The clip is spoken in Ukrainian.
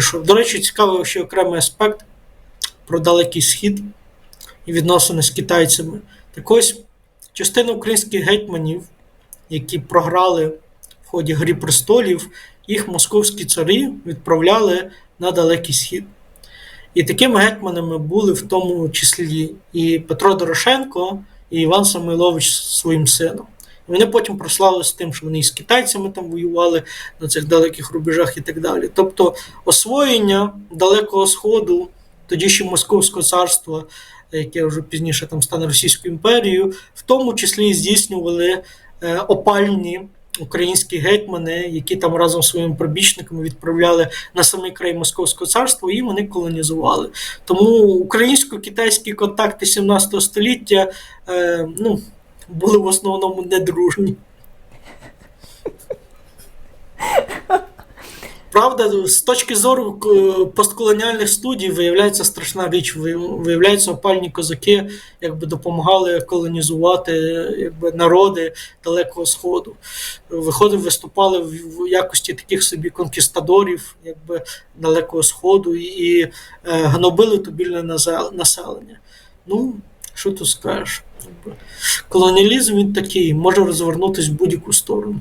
Що, До речі, цікавий ще окремий аспект про Далекий Схід і відносини з китайцями. Так ось частина українських гетьманів, які програли в ході Грі престолів, їх московські царі відправляли на Далекий Схід. І такими гетьманами були в тому числі і Петро Дорошенко, і Іван Самойлович своїм сином. Вони потім прославилися тим, що вони з китайцями там воювали на цих далеких рубежах і так далі. Тобто освоєння Далекого Сходу, тоді ще Московського царства, яке вже пізніше там стане Російською імперією, в тому числі здійснювали е, опальні українські гетьмани, які там разом з своїми прибічниками відправляли на самий край Московського царства, і вони колонізували. Тому українсько-китайські контакти 17 століття е, ну, були в основному недружні. Правда, з точки зору постколоніальних студій виявляється страшна річ. Ви- Виявляється, опальні козаки якби допомагали колонізувати якби, народи Далекого Сходу. Виходив, виступали в якості таких собі конкістадорів якби, Далекого Сходу і е, гнобили тубільне населення. Ну, що ти скажеш? Колоніалізм він такий, може розвернутися в будь-яку сторону.